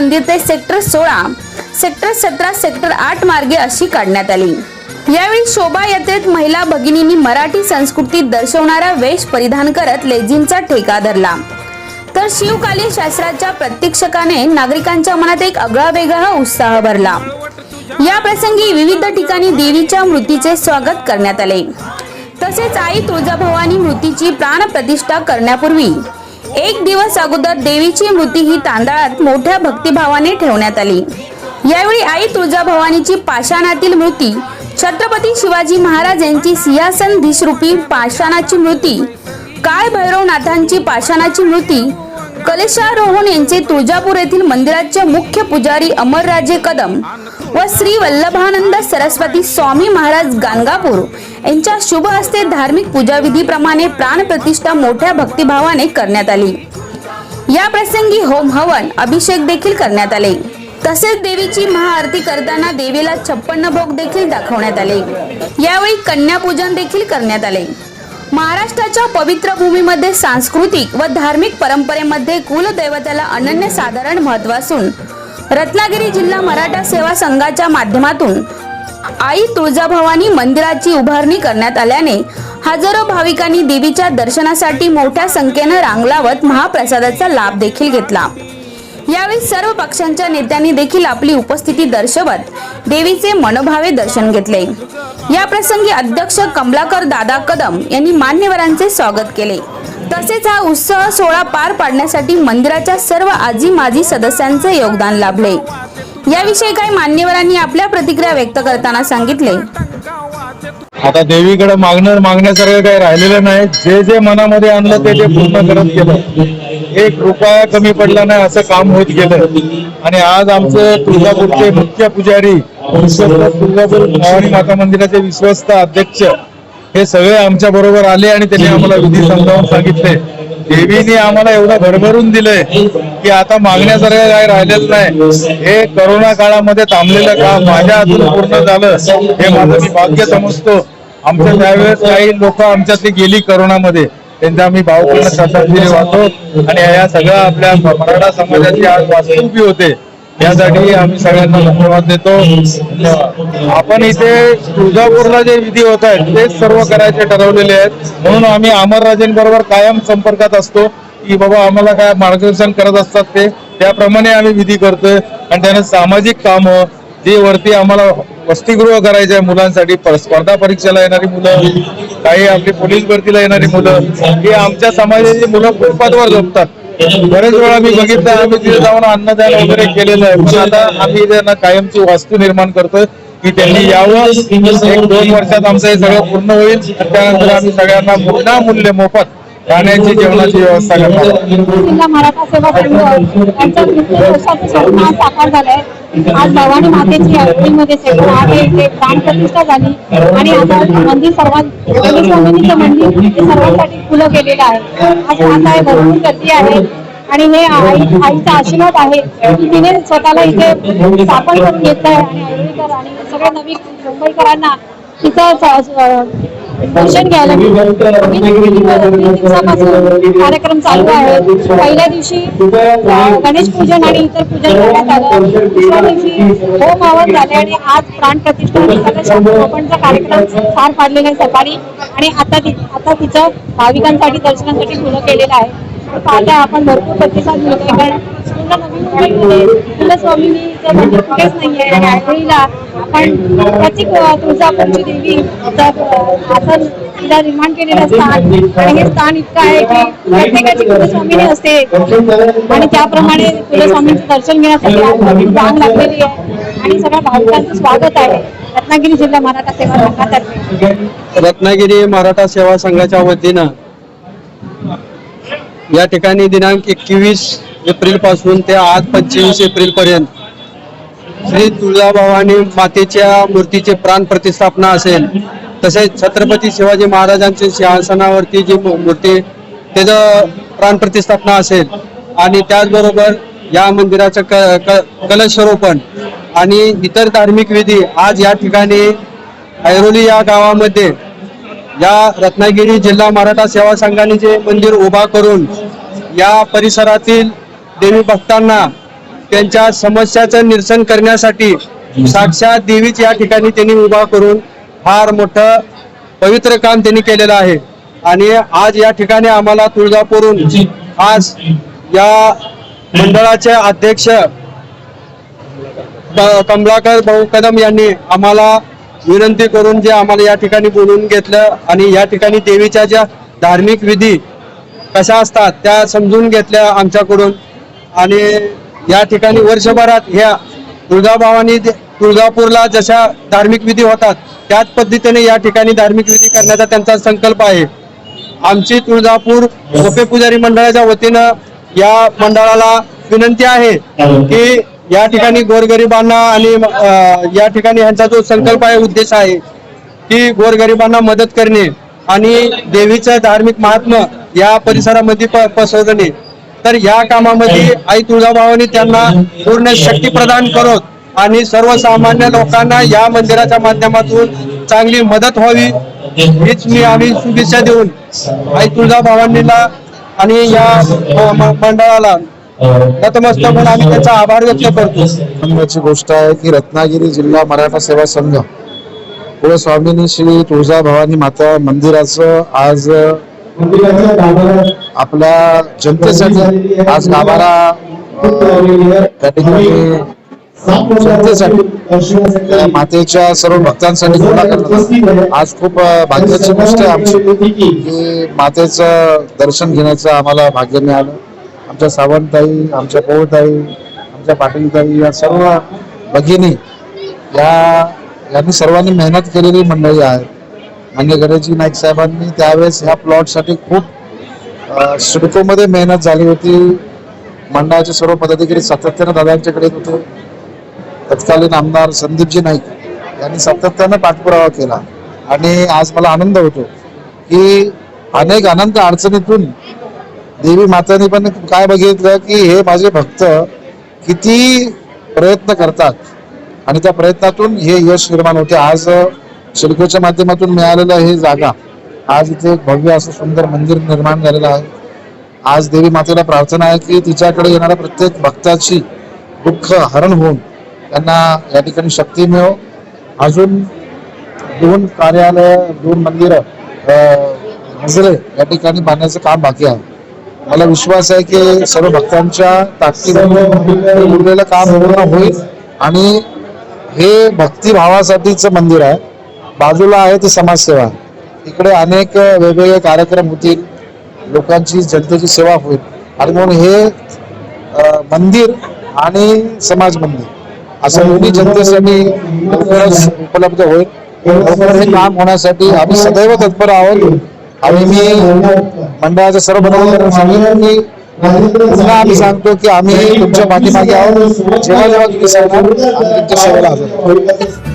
मंदिर ते सेक्टर सोळा सेक्टर सतरा सेक्टर आठ मार्गे अशी काढण्यात आली. यावेळी शोभायात्रेत महिला भगिनींनी मराठी संस्कृती दर्शवणारा वेश परिधान करत लेझिमचा ठेका धरला. तर शिवकालीन शास्त्राच्या प्रत्यक्षकाने नागरिकांच्या मनात एक आगळा वेगळा उत्साह भरला. या प्रसंगी विविध ठिकाणी देवीच्या मूर्तीचे स्वागत करण्यात आले. तसेच आई तुळजाभवानी मूर्तीची प्राणप्रतिष्ठा करण्यापूर्वी एक दिवस अगोदर देवीची मूर्ती ही तांदळात मोठ्या भक्तिभावाने ठेवण्यात आली. यावेळी आई तुळजाभवानीची पाषाणातील मूर्ती छत्रपती शिवाजी महाराज यांची सिंहासन धिशरूपी पाषाणाची मूर्ती काळ भैरवनाथांची पाषाणाची मूर्ती कलेशारोहण यांचे तुळजापूर येथील मंदिराचे मुख्य पुजारी अमरराजे कदम व श्री वल्लभानंद सरस्वती स्वामी महाराज गाणगापूर. यांच्या शुभ हस्ते धार्मिक पूजाविधीप्रमाणे प्राणप्रतिष्ठा मोठ्या भक्तिभावाने करण्यात आली. या प्रसंगी होम हवन अभिषेक देखील करण्यात आले. तसेच देवीची महाआरती करताना देवीला छप्पन्न भोग देखील दाखवण्यात आले. यावेळी कन्यापूजन देखील करण्यात आले. महाराष्ट्राच्या पवित्र भूमीमध्ये सांस्कृतिक व धार्मिक परंपरेमध्ये कुलदैवताला अनन्यसाधारण महत्त्व असून रत्नागिरी जिल्हा मराठा सेवा संघाच्या माध्यमातून आई तुळजाभवानी मंदिराची उभारणी करण्यात आल्याने हजारो भाविकांनी देवीच्या दर्शनासाठी मोठ्या संख्येनं रांग लावत महाप्रसादाचा लाभ देखील घेतला. यावेळी सर्व पक्षांच्या नेत्यांनी देखील आपली उपस्थिती दर्शवत देवीचे मनोभावे दर्शन घेतले. या प्रसंगी अध्यक्ष कमलाकर दादा कदम यांनी मान्यवरांचे स्वागत केले. तसेच हा उत्सव सोहळा पार पाडण्यासाठी मंदिराच्या सर्व आजी माजी सदस्यांचे योगदान लाभले याविषयी काही मान्यवरांनी आपल्या प्रतिक्रिया व्यक्त करताना सांगितले आता देवीकडे मागणं मागण्यासारखं काही राहिलेलं नाही जे जे मनामध्ये आणलं ते ते पूर्ण करत गेलं एक रुपया कमी पडला नाही असं काम होत गेलं आणि आज आमचे तुळजापूरचे मुख्य पुजारी तुळजापूर भवानी माता मंदिराचे विश्वस्त अध्यक्ष हे सगळे आमच्या बरोबर आले आणि त्यांनी आम्हाला विधी समजावून सांगितले. देवीने आम्हाला एवढं भरभरून दिलंय की आता मागण्यासारखं काय राहिलेलं नाही. हे करोना काळामध्ये थांबलेलं काम माझ्या हातून पूर्ण झालं. हे माझं मी भाग्य समजतो. आमच्या त्यावेळेस काही लोक आमच्यातली गेली करोनामध्ये. त्यांचा आम्ही भावपूर्ण श्रद्धांजली वाहतो. आणि या सगळ्या आपल्या मराठा समाजाची आज वास्तू उभी होते. यासाठी आम्ही सगळ्यांना धन्यवाद देतो. आपण इथे तुळजापूरला जे विधी होत आहेत तेच सर्व करायचे ठरवलेले आहेत. म्हणून आम्ही अमरराजेंबरोबर कायम संपर्कात असतो की बाबा आम्हाला काय मार्गदर्शन करत असतात ते त्याप्रमाणे आम्ही विधी करतोय. आणि त्याने सामाजिक कामं जे वरती आम्हाला वसतिगृह करायचे आहे मुलांसाठी स्पर्धा परीक्षेला येणारी मुलं काही आपली पोलीस भरतीला येणारी मुलं ही आमच्या समाजाची मुलं फुटपाथवर झोपतात बरेच वेळा मी बघितलं आम्ही तिथे जाऊन अन्नदान वगैरे केलेलं आहे. पण आता आम्ही त्यांना कायमची वास्तू निर्माण करतोय की त्यांनी यावं. एक दोन वर्षात आमचं हे सगळं पूर्ण होईल. त्यानंतर आम्ही सगळ्यांना पुन्हा मूल्य मोफत राहण्याची जेवणाची व्यवस्था करणार मराठा सेवा संघ साकार झालाय. आज भवानी मातेची यात्रेमध्ये सेक्टर आठ आहे. इथे प्राणप्रतिष्ठा झाली. आणि आता मंदिर सर्वात स्वामिनीचं मंदिर हे सर्वांसाठी खुलं गेलेलं आहे. आज आता आहे भरपूर गर्दी आहे. आणि हे आई आईचा आशीर्वाद आहे की तिने स्वतःला इथे स्थापन करून घेतलंय. आणि आणि सगळ्या नवीन मुंबईकरांना तिथं दर्शन घ्यायला कार्यक्रम चालू आहे. पहिल्या दिवशी गणेश पूजन आणि इतर पूजन करण्यात आलं. दुसऱ्या दिवशी होम हवन झाले आणि आज प्राण प्रतिष्ठा आणि सगळं शांतरोपणचा कार्यक्रम पार पाडलेला आहे सकाळी. आणि आता आता तिचं भाविकांसाठी दर्शनासाठी खुलं केलेलं आहे. पाहता आपण भरपूर प्रतिसाद मिळतो कारण पूर्ण नवीन मुंबईमध्ये कुलस्वामिनीचं मंदिर कुठेच नाहीये. आणि आठवडीला आपण प्रत्येक तुळजापूरची देवी आपण तिला निर्माण केलेलं स्थान आणि हे स्थान इतकं आहे की प्रत्येकाची कुलस्वामिनी असते. आणि त्याप्रमाणे कुलस्वामींचं दर्शन घेण्यासाठी आज रांग लागलेली आहे. आणि सगळ्या भाविकांचं स्वागत आहे. रत्नागिरी जिल्हा मराठा सेवा संघातर्फे. रत्नागिरी मराठा सेवा संघाच्या वतीनं या ठिकाणी दिनांक एकवीस एप्रिलपासून ते आज पंचवीस एप्रिल पर्यंत श्री तुळजाभवानी मातेच्या मूर्तीचे प्राण प्रतिष्ठापना असेल तसेच छत्रपती शिवाजी महाराजांची सिंहासनावरती जी मूर्ती त्याचं प्राण प्रतिष्ठापना असेल आणि त्याचबरोबर या मंदिराचं क क- कलशरोपण आणि इतर धार्मिक विधी आज या ठिकाणी ऐरोली या गावामध्ये या रत्नागिरी जिल्हा मराठा सेवा संघाने जे मंदिर उभा करून या परिसरातील देवी भक्तांना त्यांच्या समस्याचं निरसन करण्यासाठी साक्षात देवीच या ठिकाणी त्यांनी उभा करून फार मोठं पवित्र काम त्यांनी केलेलं आहे. आणि आज या ठिकाणी आम्हाला तुळजापूरहून आज या मंडळाचे अध्यक्ष कमलाकर भाऊ कदम यांनी आम्हाला विनंती करून जे आम्हाला या ठिकाणी बोलवून घेतलं आणि या ठिकाणी देवीच्या ज्या धार्मिक विधी कशा असतात त्या समजून घेतल्या आमच्याकडून. आणि या ठिकाणी वर्षभरात ह्या तुळजाभावानी तुळजापूरला जशा धार्मिक विधी होतात त्याच पद्धतीने या ठिकाणी धार्मिक विधी करण्याचा त्यांचा संकल्प आहे. आमची तुळजापूर गोपे पुजारी मंडळाच्या वतीनं या मंडळाला विनंती आहे की या ठिकाणी गोरगरिबांना आणि या ठिकाणी ह्यांचा जो संकल्प आहे उद्देश आहे की गोरगरिबांना मदत करणे आणि देवीचं धार्मिक महात्म या परिसरामध्ये प- पसरवणे. तर या कामामध्ये आई तुळजाभावानी त्यांना पूर्ण शक्ती प्रदान करत आणि सर्वसामान्य लोकांना या मंदिराच्या माध्यमातून चांगली मदत व्हावी हीच मी आम्ही शुभेच्छा देऊन आई तुळजाभावानीला आणि या मंडळाला नतमस्तक होऊन आम्ही त्यांचा आभार व्यक्त करतो. आनंदाची गोष्ट आहे की रत्नागिरी जिल्हा मराठा सेवा संघ. कुलस्वामिनी श्री तुळजाभवानी माता मंदिराचं आज आपल्या जनतेसाठी आज गाभारा अं, त्या ठिकाणी जनतेसाठी त्या मातेच्या सर्व भक्तांसाठी खुला आला. आज खूप भाग्याची गोष्ट आहे आमची. की मातेचं दर्शन घेण्याचं आम्हाला भाग्य मिळालं. आमच्या सावंतताई आमच्या पौताई आमच्या पाटीलताई या सर्व भगिनी या यांनी सर्वांनी मेहनत केलेली मंडळी आहेत. म्हणजे गणेशजी नाईक साहेबांनी त्यावेळेस ह्या प्लॉटसाठी खूप सिडकोमध्ये मेहनत झाली होती. मंडळाचे सर्व पदाधिकारी सातत्यानं दादांच्याकडे होते. तत्कालीन आमदार संदीपजी नाईक यांनी सातत्यानं पाठपुरावा केला. आणि आज मला आनंद होतो की अनेक अनंत अडचणीतून देवी माताने पण काय बघितलं की हे माझे भक्त किती प्रयत्न करतात. आणि त्या प्रयत्नातून हे यश निर्माण होते. आज शिल्कोच्या माध्यमातून मिळालेलं हे जागा आज इथे एक भव्य असं सुंदर मंदिर निर्माण झालेलं आहे. आज देवी मातेला प्रार्थना आहे की तिच्याकडे येणाऱ्या प्रत्येक भक्ताची दुःख हरण होऊन त्यांना या ठिकाणी शक्ती मिळो. अजून दोन कार्यालय दोन मंदिर हजरे या ठिकाणी बांधण्याचं काम बाकी आहे. मला विश्वास आहे की सर्व भक्तांच्या ताकदीने उरलेलं काम पूर्ण होईल. आणि हे भक्तिभावासाठीचं मंदिर आहे. बाजूला आहे ती समाजसेवा. इकडे अनेक वेगवेगळे कार्यक्रम होतील. लोकांची जनतेची सेवा होईल. आणि म्हणून हे मंदिर आणि समाज मंदिर असं दोन्ही जनतेसाठी लवकरच उपलब्ध होईल. लवकर हे काम होण्यासाठी आम्ही सदैव तत्पर आहोत. आणि मी मंडळाच्या सर्व पदाधिकाऱ्यांना पुन्हा आम्ही सांगतो की आम्ही तुमच्या पाठीमागे आहोत जेव्हा जेव्हा तुम्ही सांगणार तुमच्या सेवेला हजर आहोत.